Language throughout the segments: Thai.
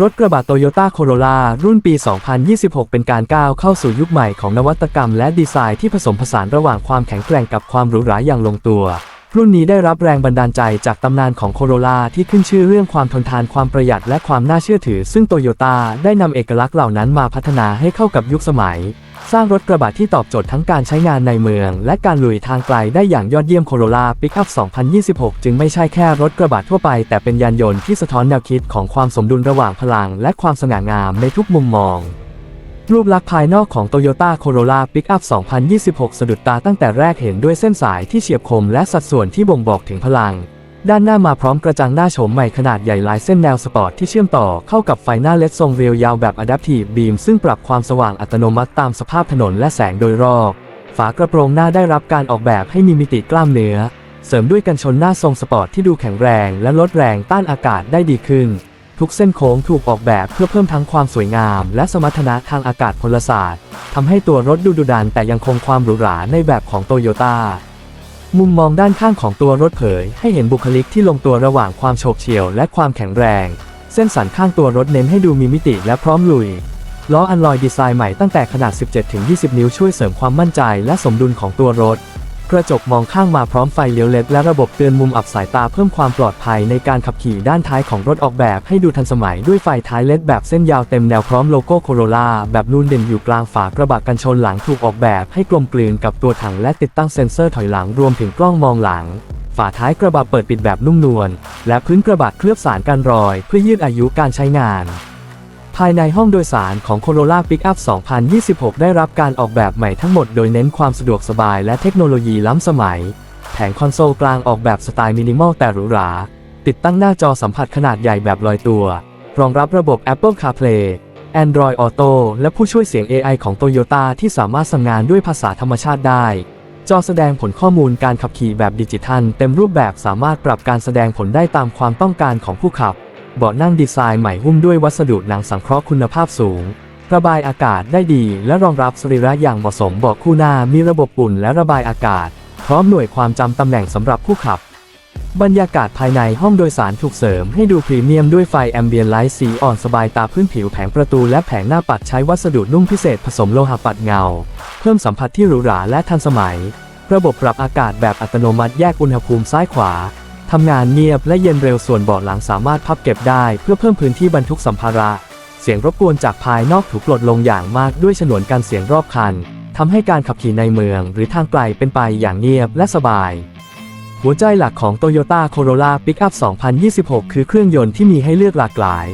รถกระบะโตโยต้าโคโรล่ารุ่นปี 2026 เป็นการก้าวเข้าสู่ยุคใหม่ของนวัตกรรมและดีไซน์ที่ผสมผสานระหว่างความแข็งแกร่งกับความหรูหราอย่างลงตัว รุ่นนี้ได้รับแรงบันดาลใจจากตำนานของโคโร l a ที่ขึ้นชื่อเรื่องความทนทานความประหยัดและความน่าเชื่อถือ ซึ่งโตโยต้าได้นำเอกลักษณ์เหล่านั้นมาพัฒนาให้เข้ากับยุคสมัย สร้างรถกระบะที่ตอบโจทย์ทั้งการใช้งานในเมือง และการลุยทางไกลได้อย่างยอดเยี่ยมโคโร l a Pickup 2026 จึงไม่ใช่แค่รถกระบะทั่วไป แต่เป็นยานยนต์ที่สะท้อนแนวคิดของความสมดุลระหว่างพลัง และความสง่างามในทุกมุมมอง รูปลักษณ์ภายนอกของ Toyota Corolla Pickup 2026 สะดุดตาตั้งแต่แรกเห็นด้วยเส้นสายที่เฉียบคมและสัดส่วนที่บ่งบอกถึงพลัง ด้านหน้ามาพร้อมกระจังหน้าโฉมใหม่ขนาดใหญ่ลายเส้นแนวสปอร์ตที่เชื่อมต่อเข้ากับไฟหน้าเลดทรงเรียวยาวแบบ Adaptive Beam ซึ่งปรับความสว่างอัตโนมัติตามสภาพถนนและแสงโดยรอบ ฝากระโปรงหน้าได้รับการออกแบบให้มีมิติกล้ามเนื้อ เสริมด้วยกันชนหน้าทรงสปอร์ตที่ดูแข็งแรงและลดแรงต้านอากาศได้ดีขึ้น ทุกเส้นโค้งถูกออกแบบเพื่อเพิ่มทั้งความสวยงาม และสมรรถนะทางอากาศพลศาสตร์ทำให้ตัวรถดูดุดันแต่ยังคงความหรูหราในแบบของโตโยต้ามุมมองด้านข้างของตัวรถเผย ให้เห็นบุคลิกที่ลงตัวระหว่างความโฉบเฉี่ยวและความแข็งแรง เส้นสันข้างตัวรถเน้นให้ดูมีมิติและพร้อมลุย ล้ออันลอยดีไซน์ใหม่ตั้งแต่ขนาด 17-20 นิ้วช่วยเสริมความมั่นใจและสมดุลของตัวรถ กระจกมองข้างมาพร้อมไฟเลี้ยวเลดและระบบเตือนมุมอับสายตาเพิ่มความปลอดภัยในการขับขี่ด้านท้ายของรถออกแบบให้ดูทันสมัยด้วยไฟท้ายเลดแบบเส้นยาวเต็มแนวพร้อมโลโก้โคโร l a แบบนูนเด่นอยู่กลางฝากระบะกันชนหลังถูกออกแบบให้กลมกลืนกับตัวถังและติดตั้งเซ็นเซอร์ถอยหลังรวมถึงกล้องมองหลังฝาท้ายกระบะเปิดปิดแบบนุ่มนวลและพื้นกระบะเคลือบสารกันรอย เพื่อยืดอายุการใช้งาน ภายในห้องโดยสารของ Corolla Pickup 2026 ได้รับการออกแบบใหม่ทั้งหมดโดยเน้นความสะดวกสบายและเทคโนโลยีล้ำสมัย แผงคอนโซลกลางออกแบบสไตล์มินิมอลแต่หรูหรา ติดตั้งหน้าจอสัมผัสขนาดใหญ่แบบลอยตัว รองรับระบบ Apple CarPlay Android Auto และผู้ช่วยเสียง AI ของ Toyota ที่สามารถสั่งงานด้วยภาษาธรรมชาติได้ จอแสดงผลข้อมูลการขับขี่แบบดิจิทัล เต็มรูปแบบสามารถปรับการแสดงผลได้ตามความต้องการของผู้ขับ เบาะนั่งดีไซน์ใหม่หุ้มด้วยวัสดุหนังสังเคราะห์คุณภาพสูง ระบายอากาศได้ดีและรองรับสรีระอย่างเหมาะสมเบาะคู่หน้ามีระบบอุ่นและระบายอากาศ พร้อมหน่วยความจำตำแหน่งสำหรับผู้ขับ บรรยากาศภายในห้องโดยสารถูกเสริมให้ดูพรีเมียมด้วยไฟแอมเบียนไลท์สีอ่อนสบายตาพื้นผิวแผงประตูและแผงหน้าปัดใช้วัสดุนุ่มพิเศษผสมโลหะปัดเงา เพิ่มสัมผัสที่หรูหราและทันสมัย ระบบปรับอากาศแบบอัตโนมัติแยกอุณหภูมิซ้ายขวา ทำงานเงียบและเย็นเร็วส่วนเบาะหลังสามารถพับเก็บได้เพื่อเพิ่มพื้นที่บรรทุกสัมภาระ เสียงรบกวนจากภายนอกถูกลดลงอย่างมากด้วยฉนวนกันเสียงรอบคันทำให้การขับขี่ในเมืองหรือทางไกลเป็นไปอย่างเงียบและสบาย หัวใจหลักของ Toyota Corolla Pickup 2026 คือเครื่องยนต์ที่มีให้เลือกหลากหลาย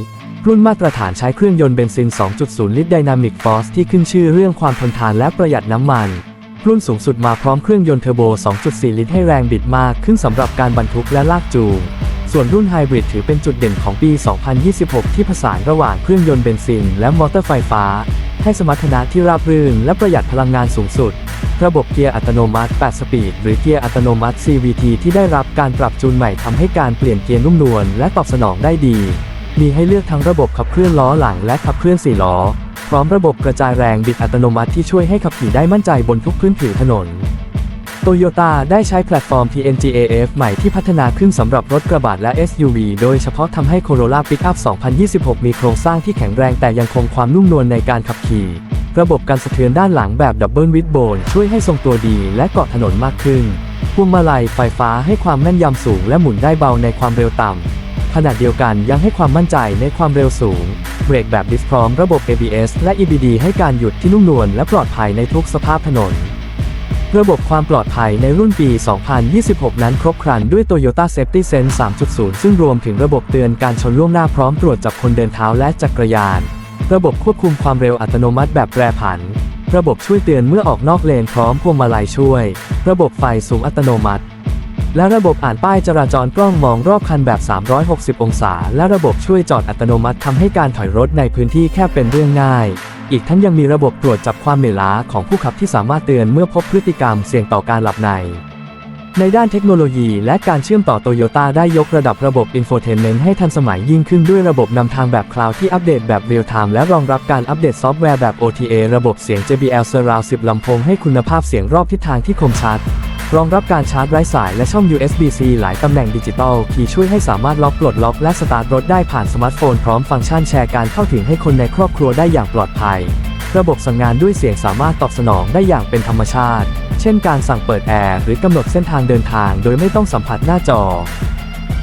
รุ่นมาตรฐานใช้เครื่องยนต์เบนซิน 2.0 ลิตร Dynamic Force ที่ขึ้นชื่อเรื่องความทนทานและประหยัดน้ำมัน รุ่นสูงสุดมาพร้อมเครื่องยนต์เทอร์โบ 2.4 ลิตรให้แรงบิดมากขึ้นสำหรับการบรรทุกและลากจูง ส่วนรุ่นไฮบริดถือเป็นจุดเด่นของปี 2026 ที่ผสานระหว่างเครื่องยนต์เบนซิน และมอเตอร์ไฟฟ้า ให้สมรรถนะที่ราบรื่น และประหยัดพลังงานสูงสุด ระบบเกียร์อัตโนมัติ 8 สปีด หรือเกียร์อัตโนมัติ CVT ที่ได้รับการปรับจูนใหม่ทำให้การเปลี่ยนเกียร์นุ่มนวลและตอบสนองได้ดี มีให้เลือกทั้งระบบขับเคลื่อนล้อหลังและขับเคลื่อน4ล้อ พร้อมระบบกระจายแรงบิดอัตโนมัติที่ช่วยให้ขับขี่ได้มั่นใจบนทุกพื้นผิวถนน โตโยต้าได้ใช้แพลตฟอร์ม TNGAF ใหม่ที่พัฒนาขึ้นสำหรับรถกระบะและ SUV โดยเฉพาะทำให้ Corolla Pickup 2026 มีโครงสร้างที่แข็งแรงแต่ยังคงความนุ่มนวลในการขับขี่ ระบบการสะเทือนด้านหลังแบบดับเบิลวิดโบนช่วยให้ทรงตัวดีและเกาะถนนมากขึ้นพวงมาลัยไฟฟ้าให้ความแม่นยำสูงและหมุนได้เบาในความเร็วต่ำ ขณะเดียวกันยังให้ความมั่นใจในความเร็วสูง เบรกแบบดิสพร้อมระบบ ABS และ EBD ให้การหยุดที่นุ่มนวลและปลอดภัยในทุกสภาพถนน ระบบความปลอดภัยในรุ่นปี 2026 นั้นครบครันด้วย Toyota Safety Sense 3.0 ซึ่งรวมถึงระบบเตือนการชนล่วงหน้าพร้อมตรวจจับคนเดินเท้าและจักรยาน ระบบควบคุมความเร็วอัตโนมัติแบบแปรผัน ระบบช่วยเตือนเมื่อออกนอกเลนพร้อมพวงมาลัยช่วย ระบบไฟสูงอัตโนมัติ และระบบอ่านป้ายจราจรกล้องมองรอบคันแบบ 360 องศา และระบบช่วยจอดอัตโนมัติทำให้การถอยรถในพื้นที่แคบเป็นเรื่องง่าย อีกทั้งยังมีระบบตรวจจับความเหนื่อยล้าของผู้ขับที่สามารถเตือนเมื่อพบพฤติกรรมเสี่ยงต่อการหลับใน ในด้านเทคโนโลยีและการเชื่อมต่อโตโยต้าได้ยกระดับระบบอินโฟเทนเมนต์ให้ทันสมัยยิ่งขึ้นด้วยระบบนำทางแบบคลาวด์ที่อัปเดตแบบเรียลไทม์และรองรับการอัปเดตซอฟต์แวร์แบบ OTA ระบบเสียง JBL Surround 10ลำโพงให้คุณภาพเสียงรอบทิศทางที่คมชัด รองรับการชาร์จไร้สายและช่อง USB-C หลายตำแหน่งดิจิตอลคีย์ช่วยให้สามารถล็อกปลดล็อกและสตาร์ทรถได้ผ่านสมาร์ทโฟนพร้อมฟังก์ชันแชร์การเข้าถึงให้คนในครอบครัวได้อย่างปลอดภัย ระบบสั่งงานด้วยเสียงสามารถตอบสนองได้อย่างเป็นธรรมชาติ เช่นการสั่งเปิดแอร์หรือกำหนดเส้นทางเดินทางโดยไม่ต้องสัมผัสหน้าจอ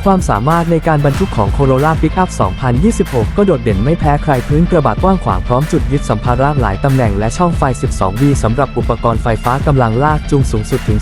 ความสามารถในการบรรทุกของ Corolla Pickup 2026 ก็โดดเด่นไม่แพ้ใครพื้นกระบะกว้างขวางพร้อมจุดยึดสัมภาระหลายตำแหน่งและช่องไฟ 12V สำหรับอุปกรณ์ไฟฟ้ากำลังลากจูงสูงสุดถึง